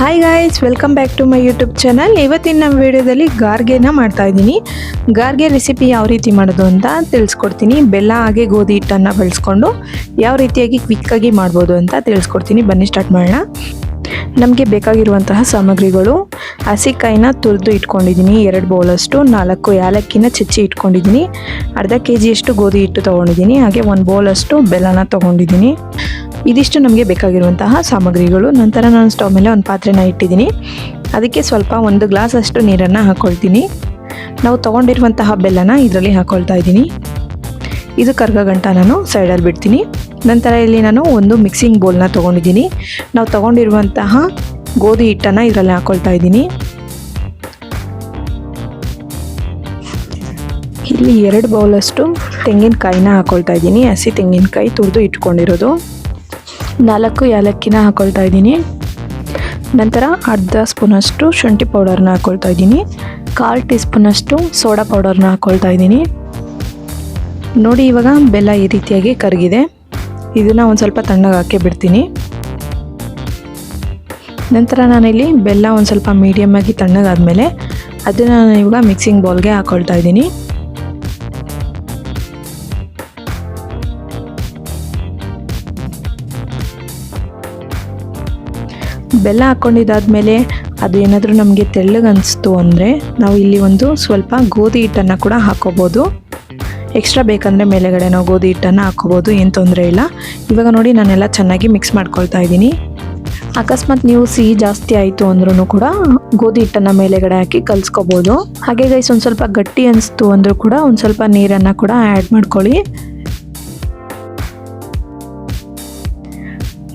Hi guys welcome back to my YouTube channel ಇವತ್ತಿನ ನಮ್ಮ ವಿಡಿಯೋದಲ್ಲಿ ಗಾರ್ಗೆನ ಮಾಡ್ತಾ ಇದ್ದೀನಿ. ಗಾರ್ಗೆ ರೆಸಿಪಿ ಯಾವ ರೀತಿ ಮಾಡೋದು ಅಂತ ತಿಳಿಸ್ಕೊಡ್ತೀನಿ. ಬೆಲ್ಲ ಹಾಗೆ ಗೋಧಿ ಹಿಟ್ಟನ್ನು ಬೆಳೆಸ್ಕೊಂಡು ಯಾವ ರೀತಿಯಾಗಿ ಕ್ವಿಕ್ಕಾಗಿ ಮಾಡ್ಬೋದು ಅಂತ ತಿಳಿಸ್ಕೊಡ್ತೀನಿ. ಬನ್ನಿ ಸ್ಟಾರ್ಟ್ ಮಾಡೋಣ. ನಮಗೆ ಬೇಕಾಗಿರುವಂತಹ ಸಾಮಗ್ರಿಗಳು. ಹಸಿಕಾಯಿನ ತುರಿದು ಇಟ್ಕೊಂಡಿದ್ದೀನಿ. ಎರಡು ಬೌಲಷ್ಟು, ನಾಲ್ಕು ಏಲಕ್ಕಿನ ಚಚ್ಚಿ ಇಟ್ಕೊಂಡಿದ್ದೀನಿ. ಅರ್ಧ ಕೆ ಜಿಯಷ್ಟು ಗೋಧಿ ಹಿಟ್ಟು ತೊಗೊಂಡಿದ್ದೀನಿ. ಹಾಗೆ ಒಂದು ಬೌಲಷ್ಟು ಬೆಲ್ಲನ ತೊಗೊಂಡಿದ್ದೀನಿ. ಇದಿಷ್ಟು ನಮಗೆ ಬೇಕಾಗಿರುವಂತಹ ಸಾಮಗ್ರಿಗಳು. ನಂತರ ನಾನು ಸ್ಟವ್ ಮೇಲೆ ಒಂದು ಪಾತ್ರೆನ ಇಟ್ಟಿದ್ದೀನಿ. ಅದಕ್ಕೆ ಸ್ವಲ್ಪ ಒಂದು ಗ್ಲಾಸ್ ಅಷ್ಟು ನೀರನ್ನು ಹಾಕ್ಕೊಳ್ತೀನಿ ನಾವು ತೊಗೊಂಡಿರುವಂತಹ ಬೆಲ್ಲನ ಇದರಲ್ಲಿ ಹಾಕ್ಕೊಳ್ತಾ ಇದ್ದೀನಿ. ಇದು ಕರ್ಗ ಗಂಟ ನಾನು ಸೈಡಲ್ಲಿ ಬಿಡ್ತೀನಿ. ನಂತರ ಇಲ್ಲಿ ನಾನು ಒಂದು ಮಿಕ್ಸಿಂಗ್ ಬೌಲ್ನ ತೊಗೊಂಡಿದ್ದೀನಿ. ನಾವು ತೊಗೊಂಡಿರುವಂತಹ ಗೋಧಿ ಹಿಟ್ಟನ್ನು ಇದರಲ್ಲಿ ಹಾಕ್ಕೊಳ್ತಾ ಇದ್ದೀನಿ. ಇಲ್ಲಿ ಎರಡು ಬೌಲಷ್ಟು ತೆಂಗಿನಕಾಯಿನ ಹಾಕ್ಕೊಳ್ತಾ ಇದ್ದೀನಿ. ಹಸಿ ತೆಂಗಿನಕಾಯಿ ತುರಿದು ಇಟ್ಕೊಂಡಿರೋದು. ನಾಲ್ಕು ಏಲಕ್ಕಿನ ಹಾಕ್ಕೊಳ್ತಾ ಇದ್ದೀನಿ. ನಂತರ ಅರ್ಧ ಸ್ಪೂನಷ್ಟು ಶುಂಠಿ ಪೌಡರ್ನ ಹಾಕ್ಕೊಳ್ತಾ ಇದ್ದೀನಿ. ಕಾಲು ಟೀ ಸ್ಪೂನಷ್ಟು ಸೋಡಾ ಪೌಡರ್ನ ಹಾಕ್ಕೊಳ್ತಾ ಇದ್ದೀನಿ. ನೋಡಿ ಇವಾಗ ಬೆಲ್ಲ ಈ ರೀತಿಯಾಗಿ ಕರಗಿದೆ. ಇದನ್ನು ಒಂದು ಸ್ವಲ್ಪ ತಣ್ಣಗೆ ಹಾಕಿ ಬಿಡ್ತೀನಿ. ನಂತರ ನಾನಿಲ್ಲಿ ಬೆಲ್ಲ ಒಂದು ಸ್ವಲ್ಪ ಮೀಡಿಯಮ್ ಆಗಿ ತಣ್ಣಗಾದ್ಮೇಲೆ ಅದನ್ನು ನಾನು ಇವಾಗ ಮಿಕ್ಸಿಂಗ್ ಬೌಲ್ಗೆ ಹಾಕ್ಕೊಳ್ತಾ ಇದ್ದೀನಿ. ಬೆಲ್ಲ ಹಾಕ್ಕೊಂಡಿದ್ದಾದಮೇಲೆ ಅದು ಏನಾದರೂ ನಮಗೆ ತೆಳ್ಳಗೆ ಅನಿಸ್ತು ಅಂದರೆ ನಾವು ಇಲ್ಲಿ ಒಂದು ಸ್ವಲ್ಪ ಗೋಧಿ ಹಿಟ್ಟನ್ನು ಕೂಡ ಹಾಕೋಬೋದು. ಎಕ್ಸ್ಟ್ರಾ ಬೇಕಂದರೆ ಮೇಲೆಗಡೆ ನಾವು ಗೋಧಿ ಹಿಟ್ಟನ್ನು ಹಾಕೋಬೋದು, ಏನು ತೊಂದರೆ ಇಲ್ಲ. ಇವಾಗ ನೋಡಿ ನಾನೆಲ್ಲ ಚೆನ್ನಾಗಿ ಮಿಕ್ಸ್ ಮಾಡ್ಕೊಳ್ತಾ ಇದ್ದೀನಿ. ಅಕಸ್ಮಾತ್ ನೀವು ಸಿಹಿ ಜಾಸ್ತಿ ಆಯಿತು ಅಂದ್ರೂ ಕೂಡ ಗೋಧಿ ಹಿಟ್ಟನ್ನು ಮೇಲೆಗಡೆ ಹಾಕಿ ಕಲಿಸ್ಕೋಬೋದು. ಹಾಗೆ ಗೈಸ್ ಒಂದು ಸ್ವಲ್ಪ ಗಟ್ಟಿ ಅನಿಸ್ತು ಅಂದರೂ ಕೂಡ ಒಂದು ಸ್ವಲ್ಪ ನೀರನ್ನು ಕೂಡ ಆ್ಯಡ್ ಮಾಡ್ಕೊಳ್ಳಿ.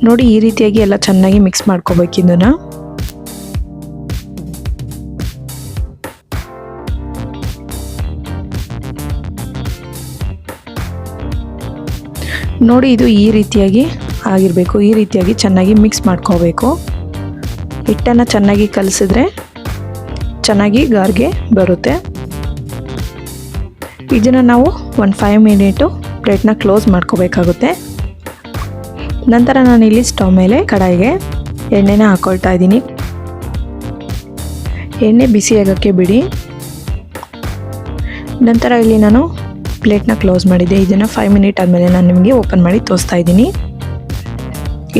ನೋಡಿ ಈ ರೀತಿಯಾಗಿ ಎಲ್ಲ ಚೆನ್ನಾಗಿ ಮಿಕ್ಸ್ ಮಾಡ್ಕೋಬೇಕು ಇದನ್ನು. ನೋಡಿ ಇದು ಈ ರೀತಿಯಾಗಿ ಆಗಿರಬೇಕು, ಈ ರೀತಿಯಾಗಿ ಚೆನ್ನಾಗಿ ಮಿಕ್ಸ್ ಮಾಡ್ಕೋಬೇಕು. ಹಿಟ್ಟನ್ನು ಚೆನ್ನಾಗಿ ಕಲಸಿದ್ರೆ ಚೆನ್ನಾಗಿ ಗಾರ್ಗೆ ಬರುತ್ತೆ. ಇದನ್ನು ನಾವು ಒಂದು ಫೈವ್ ಮಿನಿಟು ಪ್ಲೇಟ್ನ ಕ್ಲೋಸ್ ಮಾಡ್ಕೋಬೇಕಾಗುತ್ತೆ. ನಂತರ ನಾನು ಇಲ್ಲಿ ಸ್ಟವ್ ಮೇಲೆ ಕಡಾಯಿಗೆ ಎಣ್ಣೆನ ಹಾಕ್ಕೊಳ್ತಾ ಇದ್ದೀನಿ. ಎಣ್ಣೆ ಬಿಸಿ ಆಗೋಕ್ಕೆ ಬಿಡಿ. ನಂತರ ಇಲ್ಲಿ ನಾನು ಪ್ಲೇಟ್ನ ಕ್ಲೋಸ್ ಮಾಡಿದ್ದೆ. ಇದನ್ನು ಫೈವ್ ಮಿನಿಟ್ ಆದಮೇಲೆ ನಾನು ನಿಮಗೆ ಓಪನ್ ಮಾಡಿ ತೋರಿಸ್ತಾ ಇದ್ದೀನಿ.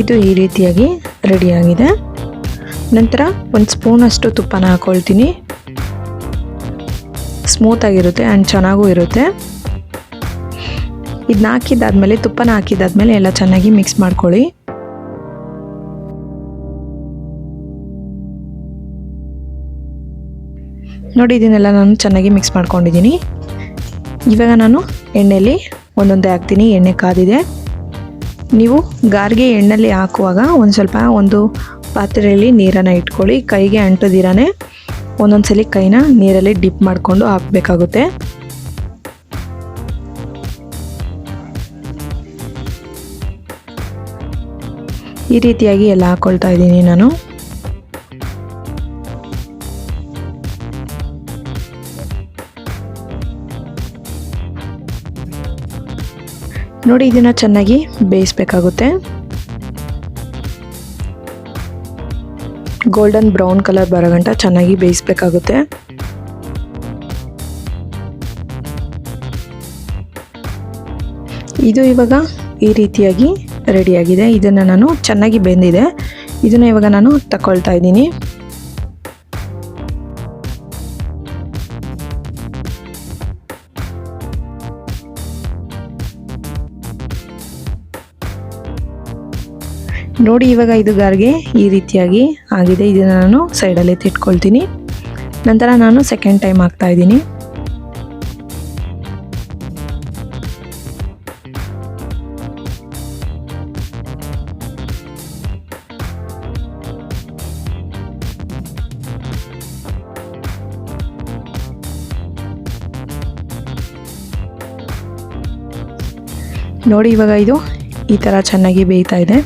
ಇದು ಈ ರೀತಿಯಾಗಿ ರೆಡಿಯಾಗಿದೆ ನಂತರ ಒಂದು ಸ್ಪೂನಷ್ಟು ತುಪ್ಪನ ಹಾಕ್ಕೊಳ್ತೀನಿ ಸ್ಮೂತಾಗಿರುತ್ತೆ ಆ್ಯಂಡ್ ಚೆನ್ನಾಗೂ ಇರುತ್ತೆ. ಇದನ್ನ ಹಾಕಿದ್ದಾದ್ಮೇಲೆ, ತುಪ್ಪನ ಹಾಕಿದಾದ್ಮೇಲೆ ಎಲ್ಲ ಚೆನ್ನಾಗಿ ಮಿಕ್ಸ್ ಮಾಡ್ಕೊಳ್ಳಿ. ನೋಡಿ, ಇದನ್ನೆಲ್ಲ ನಾನು ಚೆನ್ನಾಗಿ ಮಿಕ್ಸ್ ಮಾಡ್ಕೊಂಡಿದ್ದೀನಿ. ಇವಾಗ ನಾನು ಎಣ್ಣೆಯಲ್ಲಿ ಒಂದೊಂದೇ ಹಾಕ್ತೀನಿ. ಎಣ್ಣೆ ಕಾದಿದೆ. ನೀವು ಗಾರ್ಗೆ ಎಣ್ಣೆಯಲ್ಲಿ ಹಾಕುವಾಗ ಒಂದು ಸ್ವಲ್ಪ ಒಂದು ಪಾತ್ರೆಯಲ್ಲಿ ನೀರನ್ನು ಇಟ್ಕೊಳ್ಳಿ. ಕೈಗೆ ಅಂಟದಿರಾನೆ ಸಲ ಕೈನ ನೀರಲ್ಲಿ ಡಿಪ್ ಮಾಡಿಕೊಂಡು ಹಾಕಬೇಕಾಗುತ್ತೆ. ಈ ರೀತಿಯಾಗಿ ಎಲ್ಲ ಹಾಕ್ಕೊಳ್ತಾ ಇದ್ದೀನಿ ನಾನು. ನೋಡಿ ಇದನ್ನು ಚೆನ್ನಾಗಿ ಬೇಯಿಸ್ಬೇಕಾಗುತ್ತೆ. ಗೋಲ್ಡನ್ ಬ್ರೌನ್ ಕಲರ್ ಬರೋಗಂಟ ಚೆನ್ನಾಗಿ ಬೇಯಿಸ್ಬೇಕಾಗುತ್ತೆ. ಇದು ಇವಾಗ ಈ ರೀತಿಯಾಗಿ ರೆಡಿಯಾಗಿದೆ. ಇದನ್ನು ನಾನು ಚೆನ್ನಾಗಿ ಬೆಂದಿದೆ. ಇದನ್ನು ಇವಾಗ ನಾನು ತಗೊಳ್ತಾ ಇದ್ದೀನಿ. ನೋಡಿ ಇವಾಗ ಇದು ಗಾರ್ಗೆ ಈ ರೀತಿಯಾಗಿ ಆಗಿದೆ. ಇದನ್ನು ನಾನು ಸೈಡಲ್ಲಿ ತಿಟ್ಕೊಳ್ತೀನಿ. ನಂತರ ನಾನು ಸೆಕೆಂಡ್ ಟೈಮ್ ಹಾಕ್ತಾ ಇದ್ದೀನಿ. ನೋಡಿ, ಇವಾಗ ಇದು ಈ ಥರ ಚೆನ್ನಾಗಿ ಬೇಯ್ತಾ ಇದೆ.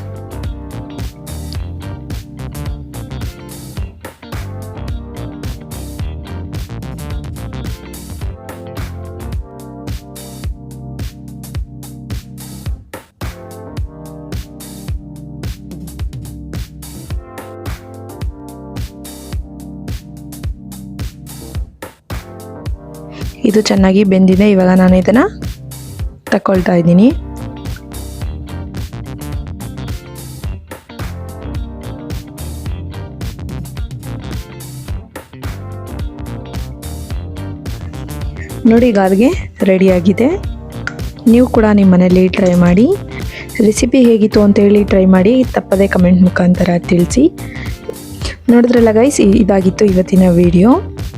ಇದು ಚೆನ್ನಾಗಿ ಬೆಂದಿದೆ. ಇವಾಗ ನಾನು ಇದನ್ನು ತಕ್ಕೊಳ್ತಾ ಇದ್ದೀನಿ. ನೋಡಿ ಗಾರ್ಗೆ ರೆಡಿಯಾಗಿದೆ ನೀವು ಕೂಡ ನಿಮ್ಮ ಮನೇಲಿ ಟ್ರೈ ಮಾಡಿ. ರೆಸಿಪಿ ಹೇಗಿತ್ತು ಅಂತೇಳಿ ಟ್ರೈ ಮಾಡಿ. ತಪ್ಪದೆ ಕಮೆಂಟ್ ಮುಖಾಂತರ ತಿಳಿಸಿ. ನೋಡಿದ್ರಲ್ಲ ಗೈಸ್ ಇದಾಗಿತ್ತು ಇವತ್ತಿನ video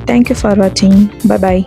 thank you for watching bye bye